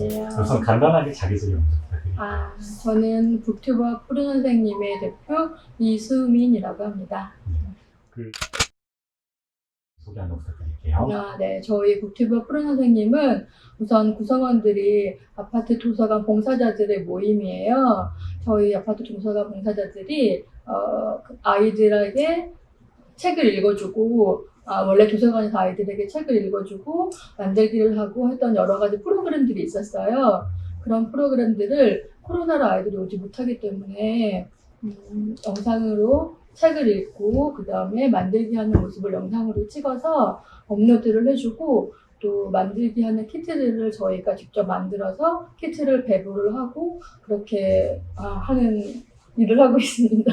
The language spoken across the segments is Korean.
안녕하세요. 우선 간단하게 자기소개 먼저 부탁드립니다. 아, 저는 북튜버 푸른 선생님의 대표 이수민이라고 합니다. 그 소개 한번 부탁드릴게요. 아, 네, 저희 북튜버 푸른 선생님은 우선 구성원들이 아파트 도서관 봉사자들의 모임이에요. 저희 아파트 도서관 봉사자들이 어, 그 아이들에게 책을 읽어주고 아, 원래 도서관에서 아이들에게 책을 읽어주고 만들기를 하고 했던 여러 가지 프로그램들이 있었어요. 그런 프로그램들을 코로나로 아이들이 오지 못하기 때문에 음, 영상으로 책을 읽고 그 다음에 만들기 하는 모습을 영상으로 찍어서 업로드를 해주고 또 만들기 하는 키트들을 저희가 직접 만들어서 키트를 배부를 하고 그렇게 아, 하는 일을 하고 있습니다.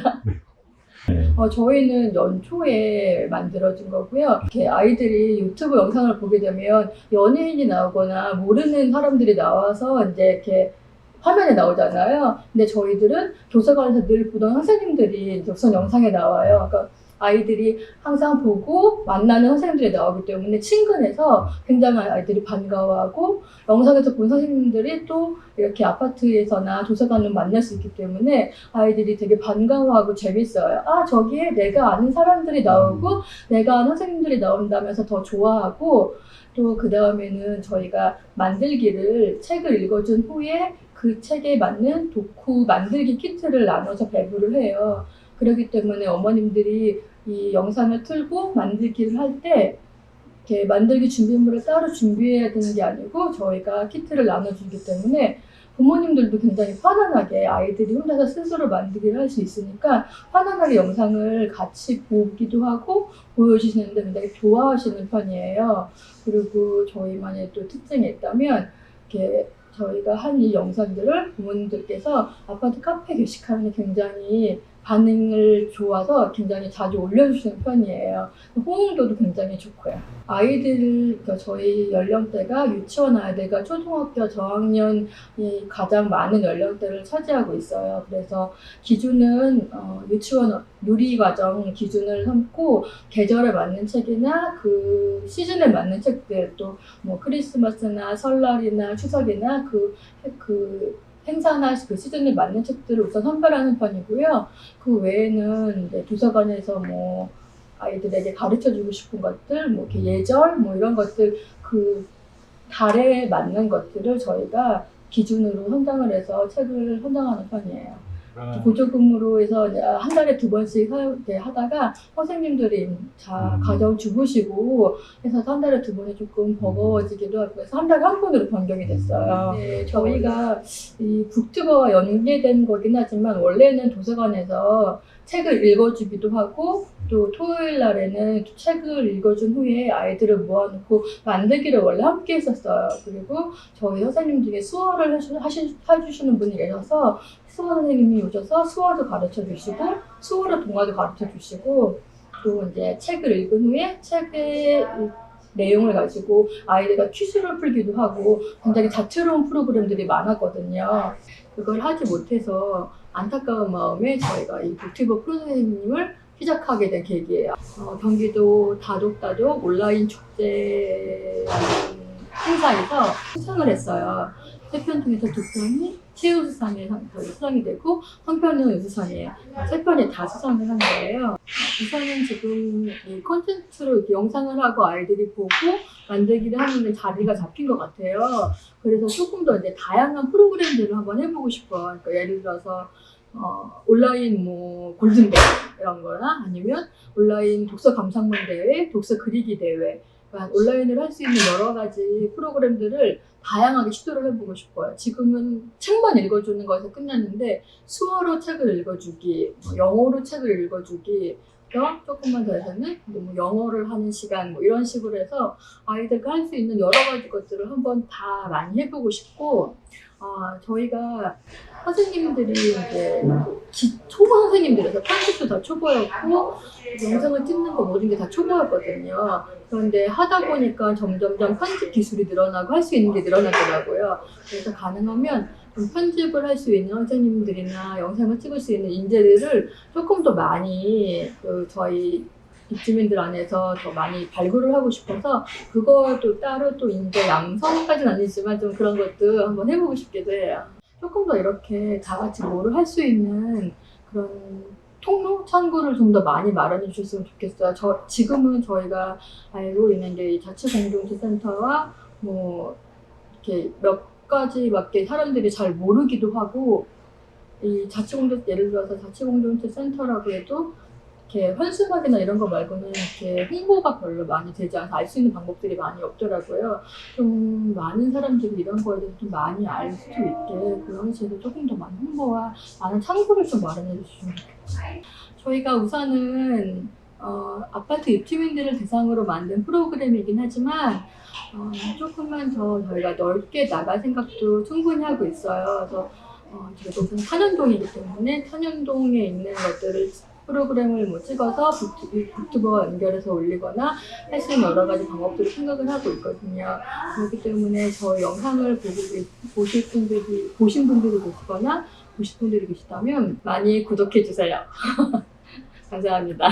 네. 어, 저희는 연초에 만들어진 거고요. 이렇게 아이들이 유튜브 영상을 보게 되면 연예인이 나오거나 모르는 사람들이 나와서 이제 이렇게 화면에 나오잖아요. 근데 저희들은 도서관에서 늘 보던 선생님들이 우선 영상에 나와요. 그러니까 아이들이 항상 보고 만나는 선생님들이 나오기 때문에 친근해서 굉장히 아이들이 반가워하고 영상에서 본 선생님들이 또 이렇게 아파트에서나 도서관을 만날 수 있기 때문에 아이들이 되게 반가워하고 재밌어요. 아, 저기에 내가 아는 사람들이 나오고 내가 아는 선생님들이 나온다면서 더 좋아하고 또 그 다음에는 저희가 만들기를 책을 읽어준 후에 그 책에 맞는 도쿠 만들기 키트를 나눠서 배부를 해요. 그렇기 때문에 어머님들이 이 영상을 틀고 만들기를 할 때 이렇게 만들기 준비물을 따로 준비해야 되는 게 아니고 저희가 키트를 나눠주기 때문에 부모님들도 굉장히 편안하게 아이들이 혼자서 스스로 만들기를 할 수 있으니까 편안하게 영상을 같이 보기도 하고 보여주시는데 굉장히 좋아하시는 편이에요. 그리고 저희만의 또 특징이 있다면 이렇게 저희가 한 이 영상들을 부모님들께서 아파트 카페 게시판에 굉장히 반응을 좋아서 굉장히 자주 올려주시는 편이에요. 호응도도 굉장히 좋고요. 아이들, 그러니까 저희 연령대가 유치원 아이들과 초등학교 저학년이 가장 많은 연령대를 차지하고 있어요. 그래서 기준은 어, 유치원 누리과정 기준을 삼고 계절에 맞는 책이나 그 시즌에 맞는 책들 또 뭐 크리스마스나 설날이나 추석이나 그, 그 행사나 그 시즌에 맞는 책들을 우선 선별하는 편이고요. 그 외에는 이제 도서관에서 뭐 아이들에게 가르쳐 주고 싶은 것들, 뭐 이렇게 예절, 뭐 이런 것들 그 달에 맞는 것들을 저희가 기준으로 선정을 해서 책을 선정하는 편이에요. 그러면 보조금으로 해서 한 달에 두 번씩 하- 이렇게 하다가 선생님들이 자 음. 가정 주부시고 해서 한 달에 두 번이 조금 버거워지기도 하고 해서 한 달에 한 번으로 변경이 됐어요. 네, 저희가 이 북튜버와 연계된 거긴 하지만 원래는 도서관에서 책을 읽어주기도 하고 또 토요일 날에는 책을 읽어준 후에 아이들을 모아놓고 만들기를 원래 함께 했었어요. 그리고 저희 선생님 중에 수어를 해주, 하시, 해주시는 분이 계셔서 수어 선생님이 오셔서 수어도 가르쳐 주시고 수어로 동화도 가르쳐 주시고 또 이제 책을 읽은 후에 책의 이 내용을 가지고 아이들과 퀴즈를 풀기도 하고 굉장히 다채로운 프로그램들이 많았거든요. 그걸 하지 못해서 안타까운 마음에 저희가 이 북튜버 프로 선생님을 시작하게 된 계기예요. 어, 경기도 다독다독 온라인 축제 행사에서 수상을 했어요. 세편 중에서 두 편이 최우수상에 수상이 되고 한 편은 우수상이에요. 세 편이 다 수상을 한 거예요. 우선은 지금 이 콘텐츠로 이렇게 영상을 하고 아이들이 보고 만들기를 하는데 자리가 잡힌 것 같아요. 그래서 조금 더 이제 다양한 프로그램들을 한번 해보고 싶어요. 그러니까 예를 들어서 어, 온라인 뭐 골든벨 이런 거나 아니면 온라인 독서 감상문 대회, 독서 그리기 대회 그러니까 온라인으로 할 수 있는 여러 가지 프로그램들을 다양하게 시도를 해보고 싶어요. 지금은 책만 읽어주는 거에서 끝났는데 수어로 책을 읽어주기, 뭐 영어로 책을 읽어주기, 또 조금만 더 해서는 뭐 영어를 하는 시간 뭐 이런 식으로 해서 아이들과 할 수 있는 여러 가지 것들을 한번 다 많이 해보고 싶고 아 저희가 선생님들이 이제 기, 초보 선생님들에서 편집도 다 초보였고 영상을 찍는 거 모든 게 다 초보였거든요. 그런데 하다 보니까 점점점 편집 기술이 늘어나고 할 수 있는 게 늘어나더라고요. 그래서 가능하면 좀 편집을 할 수 있는 선생님들이나 영상을 찍을 수 있는 인재들을 조금 더 많이 그 저희 입주민들 안에서 더 많이 발굴을 하고 싶어서 그것도 따로 또 이제 양성까지는 아니지만 좀 그런 것도 한번 해보고 싶기도 해요. 조금 더 이렇게 다 같이 뭐를 할 수 있는 그런 통로 창구를 좀 더 많이 마련해 주셨으면 좋겠어요. 저 지금은 저희가 알고 있는 게이 자치공동체센터와 뭐 이렇게 몇 가지밖에 사람들이 잘 모르기도 하고 이 자치공동 예를 들어서 자치공동체 센터라고 해도 이렇게 현수막이나 이런 거 말고는 이렇게 홍보가 별로 많이 되지 않아서 알 수 있는 방법들이 많이 없더라고요. 좀 많은 사람들이 이런 거에 대해서 좀 많이 알 수 있게 그런 식으로 조금 더 많은 홍보와 많은 창구를 좀 마련해 주시면 좋겠어요. 저희가 우선은 어, 아파트 입주민들을 대상으로 만든 프로그램이긴 하지만 어, 조금만 더 저희가 넓게 나갈 생각도 충분히 하고 있어요. 그래서 어, 우선 탄현동이기 때문에 탄현동에 있는 것들을 프로그램을 뭐 찍어서 북튜버와 연결해서 올리거나 할 수 있는 여러 가지 방법들을 생각을 하고 있거든요. 그렇기 때문에 저 영상을 보고 계- 보실 분들이 보신 분들이 계시거나 보실 분들이 계시다면 많이 구독해 주세요. 감사합니다.